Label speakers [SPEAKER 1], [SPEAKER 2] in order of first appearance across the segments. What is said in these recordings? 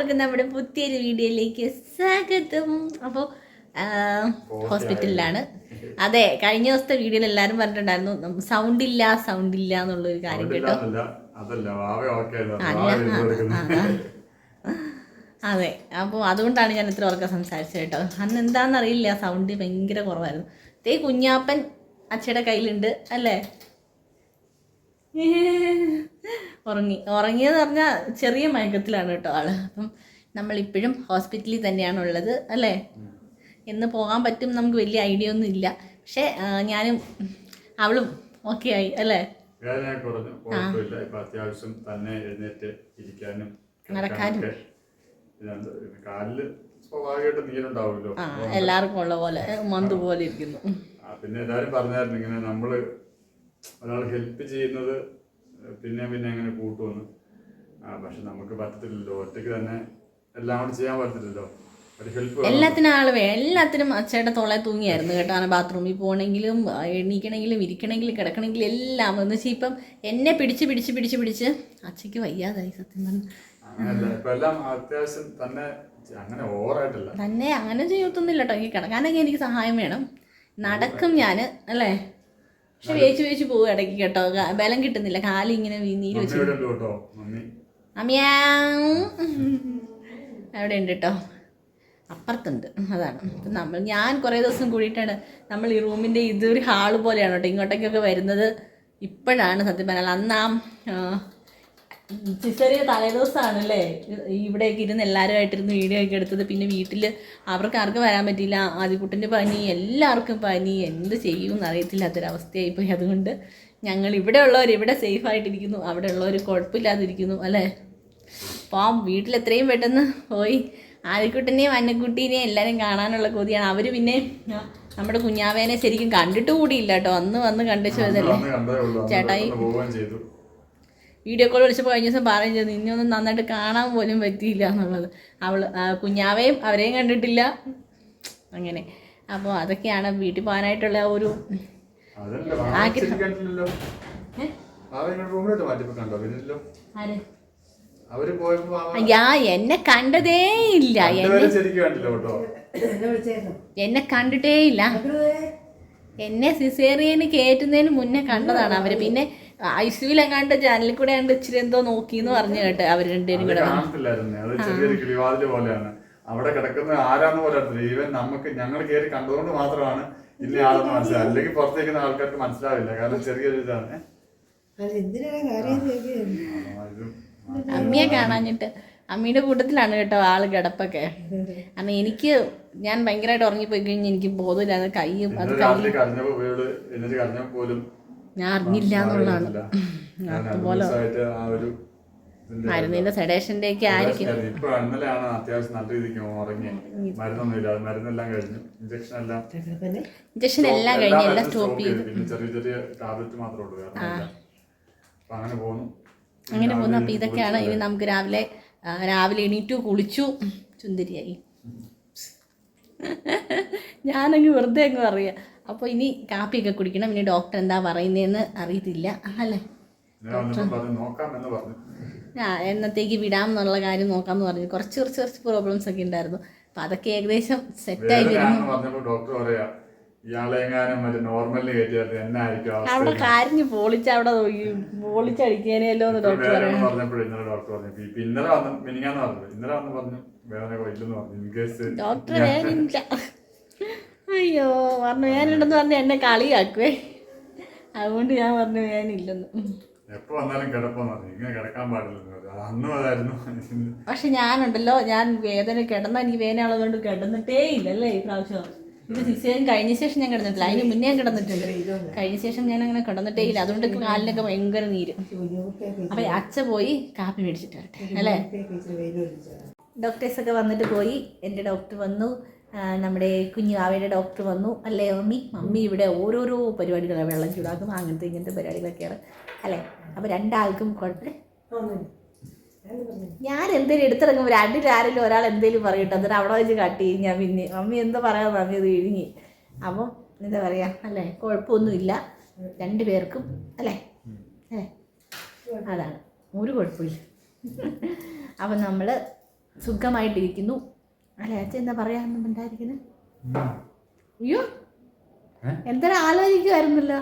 [SPEAKER 1] എല്ലാവർക്കും നമ്മുടെ പുതിയൊരു വീഡിയോയിലേക്ക് സ്വാഗതം. അപ്പോൾ ഹോസ്പിറ്റലിലാണ്. അതെ കഴിഞ്ഞ ദിവസത്തെ വീഡിയോയിൽ എല്ലാവരും പറഞ്ഞിട്ടുണ്ടായിരുന്നു സൗണ്ട് ഇല്ല സൗണ്ട് ഇല്ല എന്നുള്ളൊരു കാര്യം കേട്ടോ. അതെ അപ്പോൾ അതുകൊണ്ടാണ് ഞാൻ ഇത്ര ഉറക്കം സംസാരിച്ചത് കേട്ടോ. അന്ന് എന്താണെന്നറിയില്ല സൗണ്ട് ഭയങ്കര കുറവായിരുന്നു. തേ കുഞ്ഞാപ്പൻ അച്ഛയുടെ കയ്യിലുണ്ട് അല്ലേ? ഉറങ്ങി. ഉറങ്ങിയെന്ന് പറഞ്ഞാൽ ചെറിയ മയക്കത്തിലാണ് കേട്ടോ ആൾ. അപ്പം നമ്മളിപ്പോഴും ഹോസ്പിറ്റലിൽ തന്നെയാണ് ഉള്ളത് അല്ലേ? എന്ന് പോകാൻ പറ്റും നമുക്ക് വലിയ ഐഡിയ ഒന്നും ഇല്ല. പക്ഷേ ഞാനും അവളും ഓക്കെ ആയി അല്ലേ?
[SPEAKER 2] വേദന കുറഞ്ഞു കുഴപ്പമില്ല. ഇപ്പൊ അത്യാവശ്യം തന്നെ എഴുന്നേറ്റ് ഇരിക്കാനും
[SPEAKER 1] നടക്കാനും.
[SPEAKER 2] കിടക്കാനൊക്കെ ഇതുണ്ട്. കാലിൽ സ്വാഭാവികമായിട്ട് നീരുണ്ടാവുമല്ലോ.
[SPEAKER 1] എല്ലാവർക്കും ഉള്ള പോലെ മന്ത് പോലെ ഇരിക്കുന്നു.
[SPEAKER 2] പിന്നെ എല്ലാരും പറഞ്ഞായിരുന്നു ഇങ്ങനെ നമ്മൾ ഒരാൾ ഹെൽപ്പ് ചെയ്യുന്നത് പിന്നെ പിന്നെ അങ്ങനെ കൂട്ടുമെന്ന് പക്ഷെ നമുക്ക് പറ്റത്തില്ലല്ലോ. ഒറ്റയ്ക്ക് തന്നെ എല്ലാം കൂടി ചെയ്യാൻ പറ്റത്തില്ലല്ലോ.
[SPEAKER 1] എല്ലാത്തിനും ആൾ വേ എല്ലാത്തിനും അച്ഛയുടെ തൊളെ തൂങ്ങിയായിരുന്നു കേട്ടോ. ആ ബാത്റൂമിൽ പോകണമെങ്കിലും എണീക്കണമെങ്കിലും ഇരിക്കണമെങ്കിലും കിടക്കണമെങ്കിലും എല്ലാം എന്ന് വെച്ചാൽ ഇപ്പം എന്നെ പിടിച്ച് പിടിച്ച് പിടിച്ച് പിടിച്ച് അച്ഛയ്ക്ക് വയ്യാതായി സത്യം പറഞ്ഞു.
[SPEAKER 2] തന്നെ അങ്ങനെ
[SPEAKER 1] ചെയ്യത്തൊന്നുമില്ല കേട്ടോ. എനിക്ക് കിടക്കാനൊക്കെ എനിക്ക് സഹായം വേണം. നടക്കും ഞാൻ അല്ലേ? പക്ഷെ വേച്ചു വേച്ചു പോകും ഇടയ്ക്ക് കേട്ടോ. ബലം കിട്ടുന്നില്ല. കാലിങ്ങനെ വീ- നീര് വെച്ച് അമ്മിയാ. അവിടെ ഉണ്ട് കേട്ടോ. അപ്പുറത്തുണ്ട്. അതാണ്. ഇപ്പം നമ്മൾ ഞാൻ കുറേ ദിവസം കൂടിയിട്ടാണ് നമ്മൾ ഈ റൂമിന്റെ ഇതൊരു ഹാൾ പോലെയാണ് കേട്ടോ. ഇങ്ങോട്ടേക്കൊക്കെ വരുന്നത്. ഇപ്പോഴാണ് സത്യം പറഞ്ഞാൽ അന്ന് ആ സിസറിയ തലേദിവസമാണ് അല്ലേ ഇവിടെയൊക്കെ ഇരുന്ന് എല്ലാവരുമായിട്ടിരുന്ന് വീഡിയോ ഒക്കെ എടുത്തത്. പിന്നെ വീട്ടിൽ അവർക്ക് ആർക്കും വരാൻ പറ്റിയില്ല. ആദ്യക്കുട്ടിന്റെ പനി എല്ലാവർക്കും പനി. എന്ത് ചെയ്യുമെന്ന് അറിയത്തില്ലാത്തൊരവസ്ഥയായി പോയി അതുകൊണ്ട് ഞങ്ങൾ ഇവിടെ ഉള്ളവർ ഇവിടെ സേഫ് ആയിട്ടിരിക്കുന്നു. അവിടെ ഉള്ളവർ കുഴപ്പമില്ലാതിരിക്കുന്നു. അല്ലേ? അപ്പം വീട്ടിൽ എത്രയും പെട്ടെന്ന് പോയി. ആദ്യക്കുട്ടിനെയും അന്നക്കുട്ടീനെയും എല്ലാവരും കാണാനുള്ള കൊതിയാണ്. അവർ പിന്നെ നമ്മുടെ കുഞ്ഞാവേനെ ശരിക്കും കണ്ടിട്ട് കൂടിയില്ല കേട്ടോ. അന്ന് വന്ന് കണ്ടിച്ചു ചേട്ടായി. വീഡിയോ കോൾ വിളിച്ചപ്പോൾ കഴിഞ്ഞ ദിവസം ചെയ്തു നിന്നെ ഒന്നും നന്നായിട്ട് കാണാൻ പോലും പറ്റിയില്ല എന്നുള്ളത്. അവൾ കുഞ്ഞാവേയും അവരെയും കണ്ടിട്ടില്ല. അങ്ങനെ. അപ്പോൾ അതൊക്കെയാണ് വീട്ടിൽ പോകാനായിട്ടുള്ള ഒരു എന്നെ കണ്ടതേ ഇല്ല. എന്നെ കണ്ടിട്ടേ ഇല്ല. എന്നെ സിസേറിയന് കയറ്റുന്നതിന് മുന്നേ കണ്ടതാണ് അവർ. പിന്നെ ഐസിയുലെങ്ങാണ്ട് ജാനലിൽ കൂടെ കണ്ട് ഇച്ചിരി എന്തോ നോക്കിന്ന് പറഞ്ഞു കേട്ട് അവർ രണ്ടുപേരും കൂടെ
[SPEAKER 2] അത് ചെറിയൊരു പോലെയാണ്. അവിടെ കിടക്കുന്നത് ആരാന്ന് പോലെ ഈവൻ നമുക്ക് ഞങ്ങൾ കയറി കണ്ടതുകൊണ്ട് മാത്രമാണ് ഇല്ല ആളെന്ന് മനസ്സിലായി അല്ലെങ്കിൽ പുറത്തേക്കുന്ന ആൾക്കാർക്ക് മനസ്സിലാവില്ല. കാരണം ചെറിയൊരു ഇതാണ്.
[SPEAKER 1] അമ്മിയെ കാണാഞ്ഞിട്ട്. അമ്മീടെ കൂട്ടത്തിലാണ് കേട്ടോ ആൾ കിടപ്പൊക്കെ. കാരണം എനിക്ക് ഞാൻ ഭയങ്കരമായിട്ട് ഉറങ്ങിപ്പോയി കഴിഞ്ഞ് എനിക്ക് ബോധമില്ലാതെ കയ്യും അത്
[SPEAKER 2] കഴിഞ്ഞപ്പോ രാത്രി കരഞ്ഞപ്പോ വീട് എന്നിട്ട് കരഞ്ഞപ്പോ പോലും
[SPEAKER 1] ഞാൻ അറിഞ്ഞില്ല എന്നുള്ളതാണ്. മരുന്നിന്റെ സെഡേഷന്റെ ഒക്കെ ആയിരിക്കും.
[SPEAKER 2] ഇപ്പൊ ഇന്നലെയാണ് അത്യാവശ്യം നല്ല രീതിക്ക് ഉറങ്ങി. മരുന്നൊന്നുമില്ല. മരുന്നെല്ലാം കഴിഞ്ഞു. ഇഞ്ചക്ഷൻ എല്ലാം
[SPEAKER 1] ഇഞ്ചക്ഷൻ എല്ലാം കഴിഞ്ഞ് എല്ലാം സ്റ്റോപ്പ് ചെയ്തു.
[SPEAKER 2] പിന്നെ ചെറിയ ചെറിയ ടാബ്ലറ്റ് മാത്രമേ ഉള്ളൂ അപ്പൊ അങ്ങനെ പോകുന്നു.
[SPEAKER 1] അങ്ങനെ പോകുന്നു. അപ്പോൾ ഇതൊക്കെയാണ് ഇനി നമുക്ക് രാവിലെ രാവിലെ എണീറ്റു കുളിച്ചു. ചുന്തിരിയായി. ഞാനങ്ങ് വെറുതെ അങ്ങ് പറയുക. അപ്പോൾ ഇനി കാപ്പിയൊക്കെ കുടിക്കണം. ഇനി ഡോക്ടർ എന്താ പറയുന്നതെന്ന് അറിയത്തില്ല. അല്ലേ? ആ എന്നത്തേക്ക് വിടാം എന്നുള്ള കാര്യം നോക്കാമെന്ന് പറഞ്ഞു. കുറച്ച് കുറച്ച് കുറച്ച് പ്രോബ്ലംസ് ഒക്കെ ഉണ്ടായിരുന്നു. അപ്പോൾ അതൊക്കെ ഏകദേശം സെറ്റായി വരുന്നു.
[SPEAKER 2] ഡോക്ടർ പറയാ
[SPEAKER 1] അവിടെ കാരിഞ്ഞ് പൊളിച്ച് അവിടെ പൊളിച്ചടിക്കാനല്ലോ എന്ന് ഡോക്ടർ
[SPEAKER 2] ഡോക്ടർ വേദന ഇല്ലെന്ന് പറഞ്ഞു ഇൻ കേസ്
[SPEAKER 1] ഡോക്ടർ വേനില്ല അയ്യോ പറഞ്ഞു ഞാനുണ്ടെന്ന് പറഞ്ഞ് എന്നെ കളിയാക്കുവേ. അതുകൊണ്ട് ഞാൻ പറഞ്ഞു ഞാനില്ലെന്ന്
[SPEAKER 2] എപ്പോ വന്നാലും കിടപ്പെന്ന് പറഞ്ഞു ഇങ്ങനെ കിടക്കാൻ അന്നും അതായിരുന്നു.
[SPEAKER 1] പക്ഷെ ഞാനുണ്ടല്ലോ ഞാൻ വേദന കിടന്ന എനിക്ക് വേദന ഉള്ളതുകൊണ്ട് കിടന്നിട്ടേ ഇല്ലല്ലേ ഈ പ്രാവശ്യം. ഇത് സിസേറിയൻ കഴിഞ്ഞ ശേഷം ഞാൻ കിടന്നിട്ടില്ല. അതിന് മുന്നേ ഞാൻ കിടന്നിട്ടുണ്ട്. കഴിഞ്ഞ ശേഷം ഞാൻ അങ്ങനെ കിടന്നിട്ടേ ഇല്ല. അതുകൊണ്ട് കാലിനൊക്കെ ഭയങ്കര നീര്. അപ്പൊ അച്ഛ പോയി കാപ്പി മേടിച്ചിട്ട് വരട്ടെ അല്ലേ? ഡോക്ടേഴ്സൊക്കെ വന്നിട്ട് പോയി. എന്റെ ഡോക്ടർ വന്നു. നമ്മുടെ കുഞ്ഞുകാവയുടെ ഡോക്ടർ വന്നു. അല്ലേ മമ്മി? മമ്മി ഇവിടെ ഓരോരോ പരിപാടികളാണ് വെള്ളം ചൂടാക്കും അങ്ങനത്തെ ഇങ്ങനത്തെ പരിപാടികളൊക്കെയാണ്. അല്ലേ? അപ്പോൾ രണ്ടാൾക്കും കുഴപ്പമില്ല. ഞാൻ എന്തേലും എടുത്തിറങ്ങുമ്പോൾ രണ്ടിൽ ആരെങ്കിലും ഒരാൾ എന്തേലും പറയട്ടെ. എന്നിട്ട് അവിടെ വെച്ച് കട്ട് ചെയ്യും ഞാൻ പിന്നെ. മമ്മി എന്താ പറയാ? മമ്മി അത് ഇഴുങ്ങി അപ്പം എന്താ പറയുക അല്ലേ കുഴപ്പമൊന്നുമില്ല. രണ്ട് പേർക്കും അല്ലേ? അല്ലേ? അതാണ്. ഒരു കുഴപ്പമില്ല. അപ്പം നമ്മൾ സുഖമായിട്ടിരിക്കുന്നു. അല്ലേ എന്താ എന്താ പറയാന്നുണ്ടായിരിക്കുന്നത് അയ്യോ? എന്തൊരു ആലോചിക്കുമായിരുന്നല്ലോ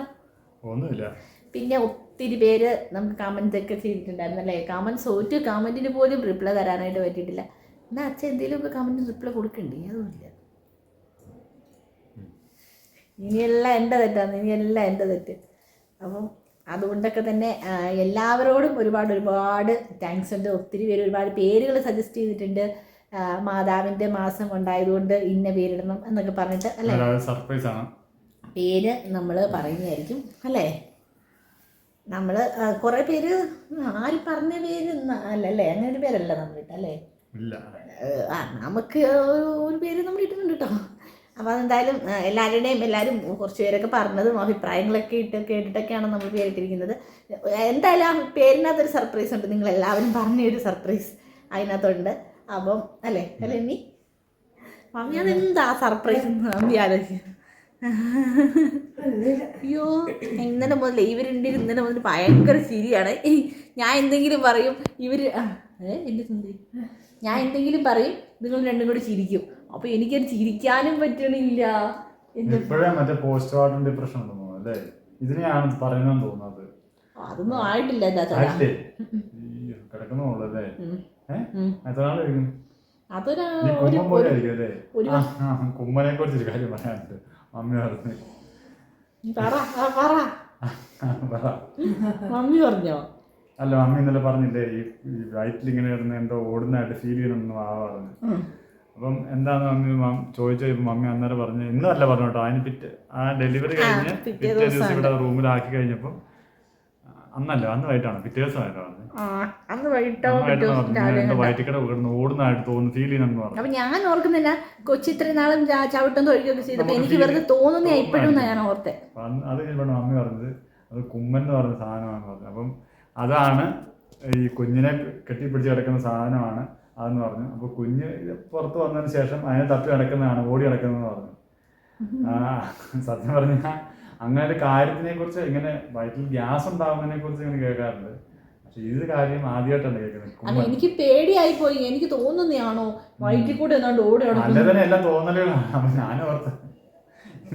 [SPEAKER 2] ഒന്നുമില്ല.
[SPEAKER 1] പിന്നെ ഒത്തിരി പേര് നമുക്ക് കമൻസ് ഒക്കെ ചെയ്തിട്ടുണ്ടായിരുന്നു അല്ലേ? കമൻസ് ഒരു കമന്റിന് പോലും റിപ്ലൈ തരാനായിട്ട് പറ്റിയിട്ടില്ല. എന്നാൽ അച്ഛൻ എന്തെങ്കിലുമൊക്കെ കമന്റിന് റിപ്ലൈ കൊടുക്കണ്ടേ? അതൊന്നുമില്ല ഇനിയെല്ലാം എന്റെ തെറ്റാണ് ഇനിയെല്ലാം എന്റെ തെറ്റ്. അപ്പം അതുകൊണ്ടൊക്കെ തന്നെ എല്ലാവരോടും ഒരുപാട് ഒരുപാട് താങ്ക്സ് ഉണ്ട്. ഒത്തിരി പേര് ഒരുപാട് പേരുകൾ സജസ്റ്റ് ചെയ്തിട്ടുണ്ട്. മാതാവിന്റെ മാസം കൊണ്ടായതുകൊണ്ട് ഇന്ന പേരിടണം എന്നൊക്കെ പറഞ്ഞിട്ട് അല്ലേ?
[SPEAKER 2] സർപ്രൈസ് ആണ്.
[SPEAKER 1] പേര് നമ്മൾ പറയുന്നതായിരിക്കും അല്ലേ? നമ്മൾ കുറേ പേര് ആര് പറഞ്ഞ പേര് അല്ലല്ലേ അങ്ങനെ ഒരു പേരല്ല നമ്മളിട്ട് അല്ലേ? ആ നമുക്ക് ഒരു പേര് നമ്മൾ ഇട്ടിട്ടുണ്ട് കേട്ടോ അപ്പോൾ അതെന്തായാലും എല്ലാവരുടെയും എല്ലാവരും കുറച്ച് പേരൊക്കെ പറഞ്ഞതും അഭിപ്രായങ്ങളൊക്കെ ഇട്ട് കേട്ടിട്ടൊക്കെയാണ് നമ്മൾ പേരിട്ടിരിക്കുന്നത്. എന്തായാലും ആ പേരിനകത്തൊരു സർപ്രൈസ് ഉണ്ട്. നിങ്ങൾ എല്ലാവരും പറഞ്ഞ ഒരു സർപ്രൈസ് അതിനകത്തുണ്ട്. അപ്പം അല്ലേ? അല്ലേ നീ മമ്മി അതെന്താ സർപ്രൈസ് മമ്മി ആലോചിക്കും. അയ്യോ ഇന്നലെ മുതൽ ഇവരുണ്ട് ഇന്നലെ മുതൽ ഭയങ്കര ചിരിയാണ്. ഏയ് ഞാൻ എന്തെങ്കിലും പറയും ഇവർ എന്റെ എന്റെ സുന്ദരി. ഞാൻ എന്തെങ്കിലും പറയും നിങ്ങൾ രണ്ടും കൂടി ചിരിക്കും. അപ്പൊ എനിക്കത് ചിരിക്കാനും പറ്റണില്ല.
[SPEAKER 2] ഇപ്പോഴേ മറ്റേ പോസ്റ്റ് ഡിപ്രഷൻ ഉണ്ടെന്ന് അല്ലേ? ഇതിനെയാണ് പറയുന്നതെന്ന് തോന്നുന്നത്.
[SPEAKER 1] അതൊന്നും ആയിട്ടില്ല എന്താ ചേട്ടാ ഒരു
[SPEAKER 2] കുമ്മനെ കുറിച്ചൊരു കാര്യം പറയാനുണ്ട്. മമ്മി പറഞ്ഞു.
[SPEAKER 1] മമ്മി പറഞ്ഞോ?
[SPEAKER 2] അല്ല മമ്മി ഇന്നലെ പറഞ്ഞില്ലേ ഈ വയറ്റിൽ ഇങ്ങനെ കിടന്ന് എന്തോ ഓടുന്നതായിട്ട് ഫീൽ ചെയ്യണമെന്ന് ആ പറഞ്ഞു. അപ്പം എന്താന്ന് മമ്മി ചോദിച്ചു മമ്മി അന്നേരം പറഞ്ഞു ഇന്നല്ല പറഞ്ഞു കേട്ടോ. അതിന് പിറ്റേ ആ ഡെലിവറി കഴിഞ്ഞ്
[SPEAKER 1] പിറ്റേ
[SPEAKER 2] ദിവസം ഇവിടെ റൂമിലാക്കി കഴിഞ്ഞപ്പോൾ അന്നല്ല അന്ന് വൈകിട്ടാണ്. പിറ്റേ
[SPEAKER 1] അന്ന് വൈകിട്ടോ
[SPEAKER 2] അന്ന്
[SPEAKER 1] ദിവസം
[SPEAKER 2] വയറ്റിക്കട കിടന്ന് ഓടുന്നതായിട്ട് തോന്നുന്നു ഫീൽ ചെയ്യുന്നെന്ന്
[SPEAKER 1] അപ്പൊ ഞാൻ ഓർക്കുന്നില്ല കൊച്ചി ഇത്രയും നാളും ചവിട്ടം തൊഴിക്കുകയൊക്കെ ചെയ്തപ്പോ എനിക്ക് വെറുതെ തോന്നുന്നേ ഇപ്പോഴും ഞാൻ ഓർത്തെ.
[SPEAKER 2] അന്ന് അത് അമ്മ പറഞ്ഞത് അത് കുമ്മൻ എന്ന് പറഞ്ഞ സാധനമാണ് പറഞ്ഞത് അപ്പം അതാണ് ഈ കുഞ്ഞിനെ കെട്ടിപ്പിടിച്ച് കിടക്കുന്ന സാധനമാണ് അതെന്ന് പറഞ്ഞു. അപ്പൊ കുഞ്ഞ് പുറത്ത് വന്നതിന് ശേഷം അതിനെ തപ്പി കിടക്കുന്നതാണ് ഓടി കിടക്കുന്നതെന്ന് പറഞ്ഞു. ആ സത്യം പറഞ്ഞാൽ അങ്ങനെ ഒരു കാര്യത്തിനെ കുറിച്ച് ഇങ്ങനെ വയറ്റിൽ ഗ്യാസ് ഉണ്ടാവുന്നതിനെ കുറിച്ച് ഇങ്ങനെ കേൾക്കാറുണ്ട്. പക്ഷെ ഇത് കാര്യം ആദ്യമായിട്ടാണ് കേൾക്കുന്നത്.
[SPEAKER 1] എനിക്ക് പേടിയായി പോയി എനിക്ക് തോന്നുന്നതാണോ വയറ്റിൽ കൂടെ എന്നാണ്ട് ഓടി
[SPEAKER 2] നല്ല
[SPEAKER 1] നടക്കുന്നു
[SPEAKER 2] തന്നെ എല്ലാം തോന്നലുകളാണ് ഞാൻ ഞാനും ഓർത്ത്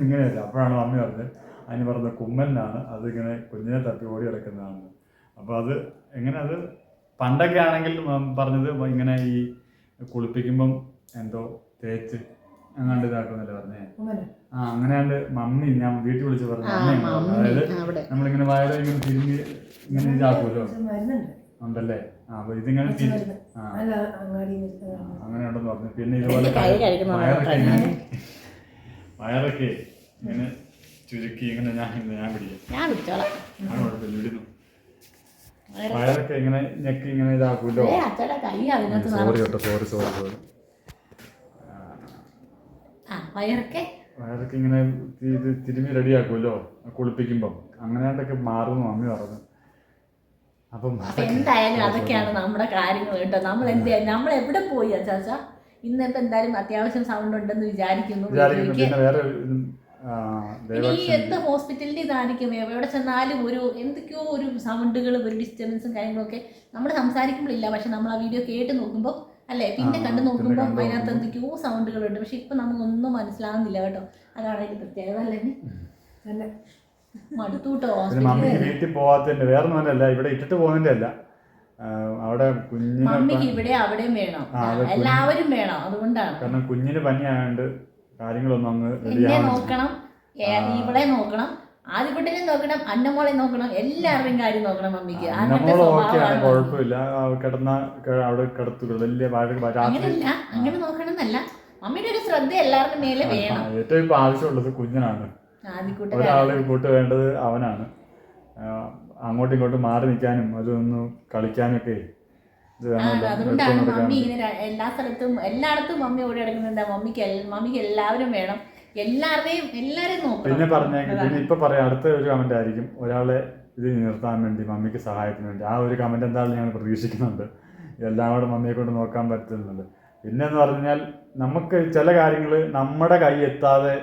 [SPEAKER 2] ഇങ്ങനെയല്ല. അപ്പോഴാണ് മമ്മി പറഞ്ഞത്. അതിന് പറഞ്ഞ കുമ്മലിനാണ് അതിങ്ങനെ കുഞ്ഞിനെ തപ്പി ഓടി കിടക്കുന്നതാണ് അപ്പോൾ അത് എങ്ങനെ അത് പണ്ടൊക്കെ ആണെങ്കിൽ പറഞ്ഞത് ഇങ്ങനെ ഈ കുളിപ്പിക്കുമ്പം എന്തോ തേച്ച് അങ്ങാണ്ട് ഇതാക്കുന്നല്ലേ പറഞ്ഞേ? ആ അങ്ങനെയാണ്ട് മമ്മി ഞാൻ വീട്ടിൽ വിളിച്ച് പറഞ്ഞു അതായത് നമ്മളിങ്ങനെ വയറ് ഇങ്ങനെ തിരിഞ്ഞ് ഇങ്ങനെ ഇതാക്കുമല്ലോ. ഉണ്ടല്ലേ? ആ അപ്പൊ ഇതിങ്ങനെ അങ്ങനെ ഉണ്ടെന്ന് പറഞ്ഞു. പിന്നെ ഇതുപോലെ
[SPEAKER 1] കൈ കഴിക്കുന്ന
[SPEAKER 2] വയറൊക്കെ ഇങ്ങനെ വയറൊക്കെ ഇങ്ങനെ ചുരുക്കി ഇങ്ങനെ ഞാൻ ഞാൻ പിടിക്കും. കുഴപ്പമില്ല വിടുന്നു വയറൊക്കെ ഇങ്ങനെ ഞെക്കി ഇങ്ങനെ ഇതാക്കുമല്ലോ. സോറി കേട്ടോ സോറി സോറി സോറി
[SPEAKER 1] വയറൊക്കെ?
[SPEAKER 2] വയറൊക്കെ ഇങ്ങനെ തിരുമി റെഡി റെഡിയാക്കുമല്ലോ കുളിപ്പിക്കുമ്പം. അങ്ങനെയാണ്ടൊക്കെ മാറുന്നു മമ്മി പറഞ്ഞു. അപ്പം
[SPEAKER 1] എന്തായാലും അതൊക്കെയാണ് നമ്മുടെ കാര്യങ്ങൾ കേട്ടോ. നമ്മൾ എന്ത് നമ്മൾ എവിടെ പോയി ചാച്ച? ഇന്നിപ്പോ എന്തായാലും അത്യാവശ്യം സൗണ്ട് ഉണ്ടെന്ന് വിചാരിക്കുന്നു ഈ എന്ത് ഹോസ്പിറ്റലിന്റെ ഇതായിരിക്കും? എവിടെ ചെന്നാലും ഒരു എന്തൊക്കെയോ ഒരു സൗണ്ടുകളും ഒരു ഡിസ്റ്റർബൻസും കാര്യങ്ങളൊക്കെ നമ്മൾ സംസാരിക്കുമ്പോഴില്ല. പക്ഷെ നമ്മൾ ആ വീഡിയോ കേട്ട് നോക്കുമ്പോൾ അല്ലേ? പിന്നെ കണ്ടു നോക്കുമ്പോൾ അതിനകത്ത്. എന്തൊക്കെയോ സൗണ്ടുകളുണ്ട് പക്ഷെ ഇപ്പൊ നമുക്കൊന്നും മനസ്സിലാവുന്നില്ല കേട്ടോ. അതാണ് അതിന്റെ പ്രത്യേകത അല്ലേ? മടുത്തൂട്ടോ
[SPEAKER 2] വീട്ടിൽ വേറെ ഒന്നുമല്ല ഇവിടെ ഇട്ടിട്ട് പോകുന്നതിന്റെ അല്ല. ആ, അവിടെ കുഞ്ഞിനെ
[SPEAKER 1] മമ്മിക്ക് ഇവിടെ അവിടെയും വേണം. എല്ലാവരും വേണം. അതുകൊണ്ടാണ്.
[SPEAKER 2] കാരണം കുഞ്ഞിന് പനിയായോണ്ട് കാര്യങ്ങളൊന്നും അങ്ങ്
[SPEAKER 1] നോക്കണം. ഇവിടെ നോക്കണം. ആദ്യക്കുട്ടിനെ നോക്കണം അന്നമോളെ നോക്കണം എല്ലാവരുടെയും കാര്യം നോക്കണം മമ്മിക്ക്.
[SPEAKER 2] കുഴപ്പമില്ല. കിടന്ന അവിടെ കിടത്തുക വലിയ
[SPEAKER 1] അങ്ങനെയല്ല അങ്ങനെ നോക്കണം എന്നല്ല മമ്മിയുടെ ഒരു ശ്രദ്ധ എല്ലാവരുടെ മേലെ വേണം.
[SPEAKER 2] ഏറ്റവും ഇപ്പൊ ആവശ്യമുള്ളത് കുഞ്ഞിനാണ്. ഒരാളെ കൂട്ട് വേണ്ടത് അവനാണ്. അങ്ങോട്ടും ഇങ്ങോട്ടും മാറി നിൽക്കാനും അതൊന്ന് കളിക്കാനും ഒക്കെ
[SPEAKER 1] അതുകൊണ്ടാണ് മമ്മി ഇങ്ങനെ എല്ലാ സ്ഥലത്തും എല്ലായിടത്തും മമ്മി ഓടി കിടക്കുന്നുണ്ട് മമ്മിക്ക് മമ്മിക്ക് എല്ലാവരും വേണം. എല്ലാവരുടെയും എല്ലാവരെയും നോക്കണം.
[SPEAKER 2] പിന്നെ പറഞ്ഞു പിന്നെ ഇപ്പൊ പറയാം അടുത്ത ഒരു കമന്റ് ആയിരിക്കും ഒരാളെ ഇത് നിർത്താൻ വേണ്ടി മമ്മിക്ക് സഹായത്തിന് വേണ്ടി. ആ ഒരു കമന്റ് എന്തായാലും ഞങ്ങൾ പ്രതീക്ഷിക്കുന്നുണ്ട്. എല്ലാം കൂടെ മമ്മിയെ കൊണ്ട് നോക്കാൻ പറ്റുന്നുണ്ട്. പിന്നെന്ന് പറഞ്ഞാൽ നമുക്ക് ചില കാര്യങ്ങൾ നമ്മുടെ കൈ എത്താതെ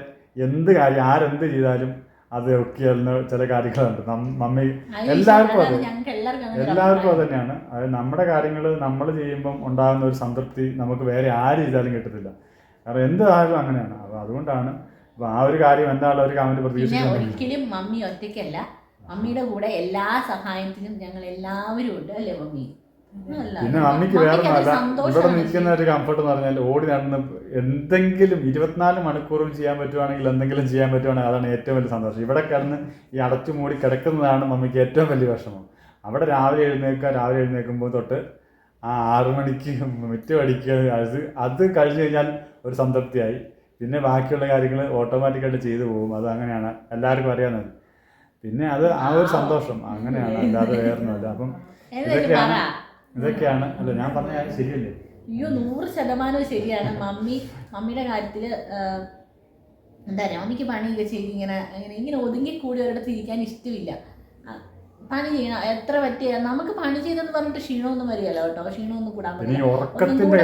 [SPEAKER 2] എന്ത് കാര്യം ആരെന്ത് ചെയ്താലും അത് ഒക്കെ ചില കാര്യങ്ങളുണ്ട്. മമ്മി എല്ലാവർക്കും അത്.
[SPEAKER 1] എല്ലാവർക്കും
[SPEAKER 2] അത് തന്നെയാണ്. അത് നമ്മുടെ കാര്യങ്ങൾ നമ്മൾ ചെയ്യുമ്പം ഉണ്ടാകുന്ന ഒരു സംതൃപ്തി നമുക്ക് വേറെ ആര് ചെയ്താലും കിട്ടത്തില്ല. കാരണം എന്തായാലും അങ്ങനെയാണ്. അപ്പോൾ അതുകൊണ്ടാണ് അപ്പോൾ ആ ഒരു കാര്യം എന്താണല്ലോ ഒരു കമന്റ്
[SPEAKER 1] പിന്നെ
[SPEAKER 2] പ്രതീക്ഷിക്കുന്നത്
[SPEAKER 1] ഒരിക്കലും മമ്മി ഒറ്റയ്ക്കല്ല. മമ്മിയുടെ കൂടെ എല്ലാ സഹായത്തിനും ഞങ്ങൾ എല്ലാവരും ഉണ്ട് അല്ലേ മമ്മി? അല്ല.
[SPEAKER 2] പിന്നെ മമ്മിക്ക് വേറെ ഒന്നുമല്ല. ഇവിടെ
[SPEAKER 1] സന്തോഷമാണ്
[SPEAKER 2] നിൽക്കുന്ന ഒരു കംഫർട്ട് എന്ന് പറഞ്ഞാൽ ഓടി നടന്ന് എന്തെങ്കിലും ഇരുപത്തിനാല് മണിക്കൂറും ചെയ്യാൻ പറ്റുവാണെങ്കിൽ എന്തെങ്കിലും ചെയ്യാൻ പറ്റുവാണെങ്കിൽ അതാണ് ഏറ്റവും വലിയ സന്തോഷം. ഇവിടെ കിടന്ന് ഈ അടച്ചു മൂടി കിടക്കുന്നതാണ് മമ്മിക്ക് ഏറ്റവും വലിയ വിഷമം. അവിടെ രാവിലെ എഴുന്നേൽക്കുക രാവിലെ എഴുന്നേൽക്കുമ്പോൾ തൊട്ട് ആ ആറു മണിക്ക് മിറ്റ് പഠിക്കുക അത് അത് കഴിഞ്ഞ് കഴിഞ്ഞാൽ ഒരു സംതൃപ്തിയായി. പിന്നെ ബാക്കിയുള്ള കാര്യങ്ങൾ ഓട്ടോമാറ്റിക്കായിട്ട് ചെയ്തു പോകും. അത് അങ്ങനെയാണ്. എല്ലാവർക്കും അറിയാവുന്നത് പിന്നെ അത് ആ ഒരു സന്തോഷം അങ്ങനെയാണ്. അല്ലാതെ വേറൊന്നുമല്ല അപ്പം ഇതൊക്കെയാണ്. ഇതൊക്കെയാണ്. അല്ല ഞാൻ പറഞ്ഞ ശരിയല്ലേ?
[SPEAKER 1] അയ്യോ നൂറ് ശതമാനവും ശരിയാണ്. മമ്മി മമ്മിയുടെ കാര്യത്തിൽ എന്താ പറയുക മമ്മിക്ക് പണിയൊക്കെ ചെയ്ത് ഇങ്ങനെ ഇങ്ങനെ ഇങ്ങനെ ഒതുങ്ങി കൂടി ഒരിടത്ത് ഇരിക്കാൻ ഇഷ്ടമില്ല. പണി ചെയ്യണം. എത്ര പറ്റിയ? നമുക്ക് പണി ചെയ്തെന്ന് പറഞ്ഞിട്ട് ക്ഷീണമൊന്നും വരികയല്ല കേട്ടോ. ക്ഷീണമൊന്നും കൂടാൻ
[SPEAKER 2] പിന്നെ ഈ ഉറക്കത്തിന്റെ.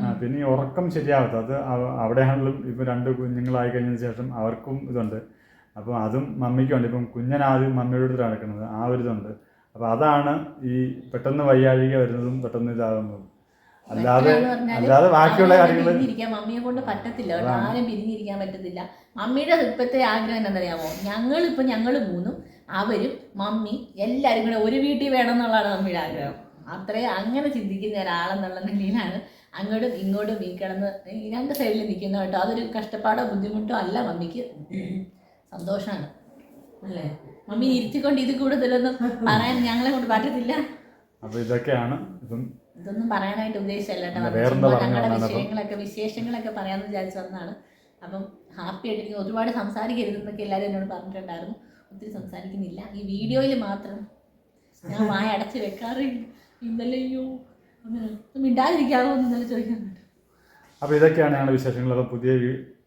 [SPEAKER 2] ആ, പിന്നെ ഈ ഉറക്കം ശരിയാവത്ത അത് അവ- അവിടെയാണെങ്കിലും ഇപ്പൊ രണ്ട് കുഞ്ഞുങ്ങളായി കഴിഞ്ഞതിന് ശേഷം അവർക്കും ഇതുണ്ട്. അപ്പം അതും മമ്മിക്കുണ്ട് ഇപ്പം കുഞ്ഞനാദ്യം മമ്മിയുടെ അടുത്ത് നടക്കുന്നത്. ആ ഒരു ഇതുണ്ട്. അപ്പം അതാണ് ഈ പെട്ടെന്ന് വയ്യാഴിക വരുന്നതും പെട്ടെന്ന് ഇതാകുന്നതും. അല്ലാതെ
[SPEAKER 1] പറഞ്ഞാൽ
[SPEAKER 2] അല്ലാതെ ബാക്കിയുള്ള
[SPEAKER 1] ആരും
[SPEAKER 2] കാര്യങ്ങൾ
[SPEAKER 1] പിരിഞ്ഞിരിക്കാൻ മമ്മിയെ കൊണ്ട് പറ്റത്തില്ല കേട്ടോ. ആരും പിരിഞ്ഞിരിക്കാൻ പറ്റത്തില്ല. മമ്മിയുടെ ഇപ്പോഴത്തെ ആഗ്രഹം എന്താണെന്നറിയാമോ? ഞങ്ങളിപ്പോൾ ഞങ്ങൾ മൂന്നും അവരും മമ്മി എല്ലാവരും കൂടെ ഒരു വീട്ടിൽ വേണം എന്നുള്ളതാണ് മമ്മിയുടെ ആഗ്രഹം. അത്രയും അങ്ങനെ ചിന്തിക്കുന്ന ഒരാളെന്നുള്ള നിലയിലാണ് അങ്ങോട്ടും ഇങ്ങോട്ടും ഈ കിടന്ന് ഈ രണ്ട് സൈഡിൽ നിൽക്കുന്ന കേട്ടോ. അതൊരു കഷ്ടപ്പാടോ ബുദ്ധിമുട്ടോ അല്ല മമ്മിക്ക്. സന്തോഷമാണ് അല്ലേ? മമ്മി ഇരുത്തിക്കൊണ്ട് ഇത് കൂടുതലൊന്നും പറയാൻ ഞങ്ങളെ കൊണ്ട് പറ്റത്തില്ല.
[SPEAKER 2] അപ്പൊ ഇതൊക്കെയാണ്
[SPEAKER 1] ഇതൊന്നും പറയാനായിട്ട് ഉദ്ദേശമല്ല കേട്ടോ. ഞങ്ങളുടെ വിഷയങ്ങളൊക്കെ വിശേഷങ്ങളൊക്കെ പറയാമെന്ന് വിചാരിച്ചു വന്നതാണ്. അപ്പം ഹാപ്പി ആയിട്ട് ഒരുപാട് സംസാരിക്കരുതെന്നൊക്കെ എല്ലാവരും എന്നോട് പറഞ്ഞിട്ടുണ്ടായിരുന്നു. ഒത്തിരി സംസാരിക്കുന്നില്ല. ഈ വീഡിയോയിൽ മാത്രം ഞാൻ വായ അടച്ച് വെക്കാറില്ല. ഇന്നലെ അയ്യോ മിണ്ടാതിരിക്കാമോ എന്ന് ഇന്നലെ ചോദിക്കാൻ
[SPEAKER 2] അപ്പോൾ ഇതൊക്കെയാണ് ഞങ്ങളുടെ വിശേഷങ്ങൾ. അപ്പോൾ പുതിയ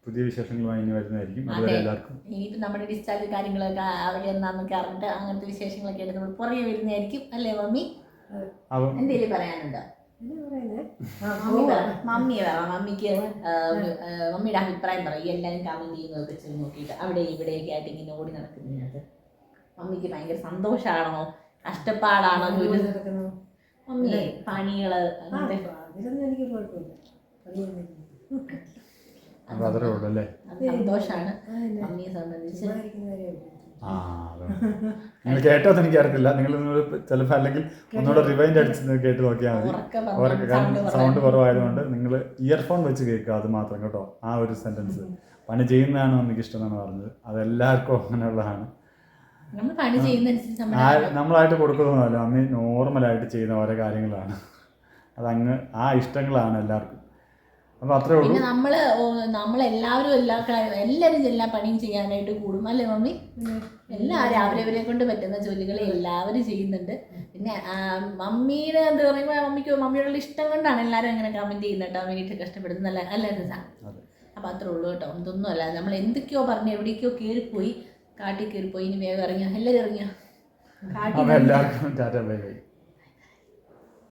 [SPEAKER 2] പുതിയ വിശേഷങ്ങളുമായി ഇനി വരുന്നതായിരിക്കും. അതുവരെ എല്ലാവർക്കും.
[SPEAKER 1] ഇനിയിപ്പോൾ നമ്മുടെ ഡിസ്ചാർജ് കാര്യങ്ങളൊക്കെ അവിടെ എന്നാന്നൊക്കെ അറിഞ്ഞിട്ട് അങ്ങനത്തെ വിശേഷങ്ങളൊക്കെ ആയിട്ട് നമ്മൾ പുറകെ വരുന്നതായിരിക്കും. അല്ലേ മമ്മി? എന്തെങ്കിലും പറയാനുണ്ടോ? മമ്മി മമ്മി മമ്മിക്ക് മമ്മിയുടെ അഭിപ്രായം പറയും. എല്ലാവരും കമന്റ് ചെയ്യുന്നതൊക്കെ ചെന്ന് നോക്കിയിട്ട് അവിടെ ഇവിടെയൊക്കെ ആയിട്ട് ഇങ്ങനെ ഓടി നടക്കുന്നത് മമ്മിക്ക് ഭയങ്കര സന്തോഷമാണോ കഷ്ടപ്പാടാണോ? ജോലി മമ്മിയെ പണികൾ
[SPEAKER 3] സന്തോഷാണ്.
[SPEAKER 1] അങ്ങനത്തെ മമ്മിയെ സംബന്ധിച്ച്.
[SPEAKER 2] ആ നിങ്ങൾ കേട്ടോന്ന് എനിക്ക് അറിയത്തില്ല നിങ്ങൾ ചിലപ്പോൾ അല്ലെങ്കിൽ ഒന്നുകൂടെ റിവൈൻഡ് അടിച്ച് കേട്ട് നോക്കിയാൽ മതി. അവരൊക്കെ കാരണം സൗണ്ട് കുറവായതുകൊണ്ട് നിങ്ങൾ ഇയർഫോൺ വെച്ച് കേൾക്കുക അത് മാത്രം കേട്ടോ ആ ഒരു സെന്റൻസ് പണി ചെയ്യുന്നതാണ് നമുക്ക് ഇഷ്ടം എന്നാണ് പറഞ്ഞത്. അതെല്ലാവർക്കും അങ്ങനെയുള്ളതാണ്. നമ്മളായിട്ട് കൊടുക്കുന്നതല്ല അമ്മ നോർമലായിട്ട് ചെയ്യുന്ന ഓരോ കാര്യങ്ങളാണ്. അതങ്ങ് ആ ഇഷ്ടങ്ങളാണ് എല്ലാവർക്കും. അപ്പോൾ അത്രേ ഉള്ളൂ.
[SPEAKER 1] പിന്നെ നമ്മൾ നമ്മളെല്ലാവരും എല്ലാ കാര്യം എല്ലാവരും എല്ലാ പണിയും ചെയ്യാനായിട്ട് കൂടും. അല്ലേ മമ്മി? എല്ലാവരും അവരവരെ കൊണ്ട് പറ്റുന്ന ജോലികൾ എല്ലാവരും ചെയ്യുന്നുണ്ട്. പിന്നെ ആ, മമ്മിയുടെ എന്താ പറയുമ്പോൾ മമ്മിക്ക് മമ്മിയോടുള്ള ഇഷ്ടം കൊണ്ടാണ് എല്ലാവരും അങ്ങനെ കമന്റ് ചെയ്യുന്നത് കേട്ടോ. വേണ്ടിയിട്ട് കഷ്ടപ്പെടുന്നത് അല്ല രസാ?
[SPEAKER 2] അതെ.
[SPEAKER 1] അപ്പം അത്രേ ഉള്ളൂ കേട്ടോ. ഇതൊന്നും അല്ല. നമ്മൾ എന്തൊക്കെയോ പറഞ്ഞ് എവിടേക്കോ കയറിപ്പോയി കാട്ടിൽ കയറിപ്പോയി ഇനി വേഗം ഇറങ്ങിയോ? എല്ലാവരും ഇറങ്ങിയോ? കാട്ടിൽ
[SPEAKER 2] എല്ലാവർക്കും